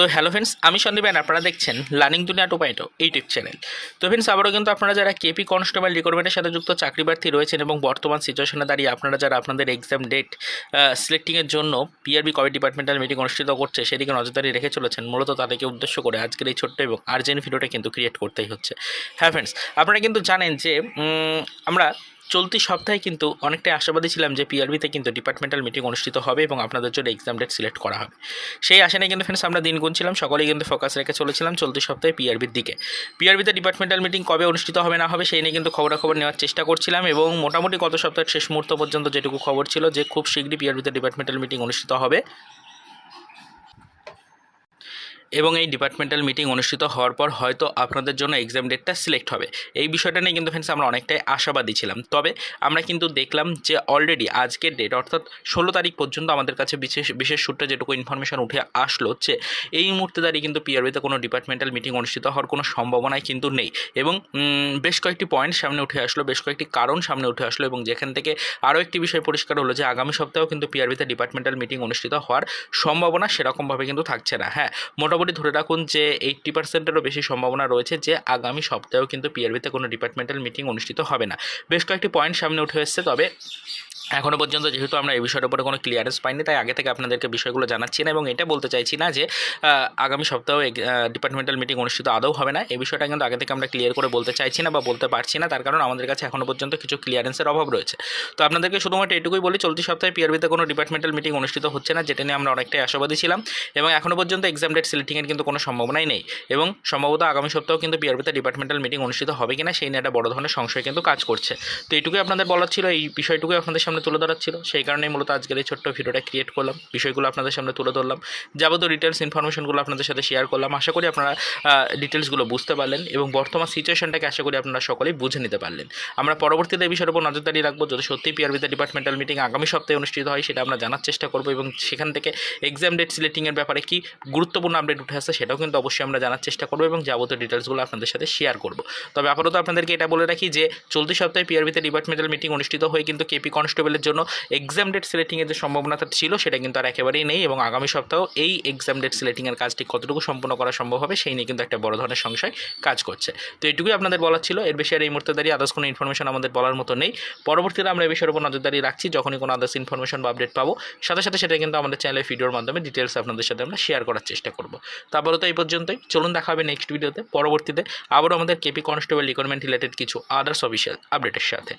তো hello friends আমি Sandeep and আপনারা দেখছেন লার্নিং দুনিয়া টোপাইটো ইউটিউব চ্যানেল তো ফ্রেন্ডস আবারও কিন্তু আপনারা যারা কেপি কনস্টেবল রিক্রুটমেন্টের সাথে যুক্ত চাকরি প্রার্থী রয়েছেন এবং বর্তমান সিচুয়েশনে দাঁড়িয়ে আপনারা যারা আপনাদের এক্সাম ডেট সিলেক্টিংয়ের জন্য পিআরবি কবে ডিপার্টমেন্টাল মিটিং অনুষ্ঠিত করছে, সেদিকে নজরদারি রেখে চলেছেন মূলত তাদেরকে উদ্দেশ্য করে আজকের এই ছোট্ট এবং আর্জেন্ট ভিডিওটা কিন্তু ক্রিয়েট করতেই হচ্ছে। হ্যাঁ ফ্রেন্ডস আপনারা কিন্তু জানেন যে আমরা চলতি সপ্তাহে কিন্তু অনেকটাই আশাবাদী ছিলাম যে পিআরবিতে কিন্তু ডিপার্টমেন্টাল মিটিং অনুষ্ঠিত হবে এবং আপনাদের জন্য এক্সাম ডেট সিলেক্ট করা হবে। সেই আশা নিয়ে কিন্তু ফ্রেন্ডস আমরা দিন গুনছিলাম, সকলেই কিন্তু ফোকাস রেখে চলেছিলাম চলতি সপ্তাহে পিআরবির দিকে। পিআরবিতে ডিপার্টমেন্টাল মিটিং কবে অনুষ্ঠিত হবে না হবে সেই নিয়ে কিন্তু খবরাখবর নেওয়ার চেষ্টা করছিলাম এবং মোটামুটি গত সপ্তাহের শেষ মুহূর্ত পর্যন্ত যেটুকু খবর ছিল যে খুব শীঘ্রই পিআরবিতে ডিপার্টমেন্টাল মিটিং অনুষ্ঠিত হবে। এবং এই ডিপার্টমেন্টাল মিটিং অনুষ্ঠিত হওয়ার পর হয়তো আপনাদের জন্য এক্সাম ডেটটা সিলেক্ট হবে। এই বিষয়টা নিয়ে কিন্তু ফ্রেন্ডস আমরা অনেকটাই আশাবাদী ছিলাম। তবে আমরা কিন্তু দেখলাম যে অলরেডি আজকের ডেট অর্থাৎ ষোলো তারিখ পর্যন্ত আমাদের কাছে বিশেষ বিশেষ সূত্রে যেটুকু ইনফরমেশন উঠে আসলো যে এই মুহূর্তে দাঁড়িয়ে কিন্তু পিআরবিতে কোনো ডিপার্টমেন্টাল মিটিং অনুষ্ঠিত হওয়ার কোনো সম্ভাবনাই কিন্তু নেই। এবং বেশ কয়েকটি পয়েন্ট সামনে উঠে আসলো, বেশ কয়েকটি কারণ সামনে উঠে আসলো এবং যেখান থেকে আরও একটি বিষয় পরিষ্কার হলো যে আগামী সপ্তাহেও কিন্তু পিআরবিতে ডিপার্টমেন্টাল মিটিং অনুষ্ঠিত হওয়ার সম্ভাবনা সেরকমভাবে কিন্তু থাকছে না। হ্যাঁ মোটামুটি ধরে রাখুন যে এইট্টি পার্সেন্টেরও বেশি সম্ভাবনা রয়েছে যে আগামী সপ্তাহেও কিন্তু পিআরবিতে কোনো ডিপার্টমেন্টাল মিটিং অনুষ্ঠিত হবে না। বেশ কয়েকটি পয়েন্ট সামনে উঠে এসছে, তবে এখনও পর্যন্ত যেহেতু আমরা এই বিষয়টার উপরে কোনো ক্লিয়ারেন্স পাইনি, তাই আগে থেকে আপনাদেরকে বিষয়গুলো জানাচ্ছি না এবং এটা বলতে চাইছি না যে আগামী সপ্তাহে ডিপার্টমেন্টাল মিটিং অনুষ্ঠিত আদৌ হবে না। এই বিষয়টা কিন্তু আগে থেকে আমরা ক্লিয়ার করে বলতে চাইছি না বা বলতে পারছি না। তার কারণ আমাদের কাছে এখনও পর্যন্ত কিছু ক্লিয়ারেন্সের অভাব রয়েছে। তো আপনাদেরকে শুধুমাত্র এটুকুই বলি, চলতি সপ্তাহে পিআরবিতে কোনো ডিপার্টমেন্টাল মিটিং অনুষ্ঠিত হচ্ছে না, যেটা নিয়ে আমরা অনেকটাই আশাবাদী ছিলাম এবং এখনও পর্যন্ত এক্সাম ডেট সিলেক্টিংয়ের কিন্তু কোনো সম্ভাবনাই নেই। এবং সম্ভবত আগামী সপ্তাহেও কিন্তু পিআরবিতে ডিপার্টমেন্টাল মিটিং অনুষ্ঠিত হবে কিনা, সেই নিয়ে একটা বড় ধরনের সংশয় কিন্তু কাজ করছে। তো এইটুকুই আপনাদের বলার ছিল, এই বিষয়টুকুই আপনাদের সামনে তুলে ধরার ছিল। সেই কারণেই মূলত আজকের এই ছোট্ট ভিডিওটা ক্রিয়েট করলাম। বিষয়গুলো আপনাদের সামনে তুলে ধরলাম। যাবতীয় ডিটেলস ইনফরমেশনগুলো আপনাদের সাথে শেয়ার করলাম। আশা করি আপনারা ডিটেলসগুলো বুঝতে পারলেন এবং বর্তমান সিচুয়েশনটাকে আশা করি আপনারা সকলেই বুঝে নিতে পারলেন। আমরা পরবর্তীতে এই বিষয়ের উপর নজরদারি রাখব। যদি সত্যিই পিআরবিতে ডিপার্টমেন্টাল মিটিং আগামী সপ্তাহে অনুষ্ঠিত হয়, সেটা আমরা জানার চেষ্টা করব এবং সেখান থেকে এক্সাম ডেট সিলেক্টিংয়ের ব্যাপারে কি গুরুত্বপূর্ণ আপডেট উঠে আসছে, সেটাও কিন্তু অবশ্যই আমরা জানার চেষ্টা করব এবং যাবতীয় ডিটেলসগুলো আপনাদের সাথে শেয়ার করব। তবে আপাতত আপনাদেরকে এটা বলে রাখি যে, চলতি সপ্তাহে পিআরবিতে ডিপার্টমেন্টাল মিটিং অনুষ্ঠিত হয়ে কিন্তু কেপি কনস্টেবলের জন্য এক্সাম ডেট সিলেক্টিংয়ের যে সম্ভাবনাটা ছিল সেটা কিন্তু আর একেবারেই নেই এবং আগামী সপ্তাহেও এই এক্সাম ডেট সিলেক্টিংয়ের কাজটি কতটুকু সম্পূর্ণ করা সম্ভব হবে সেই নিয়ে কিন্তু একটা বড় ধরনের সংশয় কাজ করছে। তো এটুকুই আপনাদের বলার ছিল, এর আর এই মুহূর্তে দাঁড়িয়ে আদার্স কোনো ইনফরমেশন আমাদের বলার মতো নেই। পরবর্তীতে আমরা এই বিষয়ের উপর নজরদারি রাখছি, যখনই কোনো আদার্স ইনফরমেশন বা আপডেট পাবো, সাথে সাথে সেটা কিন্তু আমাদের চ্যানেলের ভিডিওর মাধ্যমে ডিটেলস আপনাদের সাথে আমরা শেয়ার করার চেষ্টা করব। তারপরে তো এই পর্যন্তই, চলুন দেখা হবে নেক্সট ভিডিওতে পরবর্তীতে আবারও আমাদের কেপি কনস্টেবল রিকোয়ারমেন্ট রিলেটেড কিছু আদার্স অফিসিয়াল আপডেটের সাথে।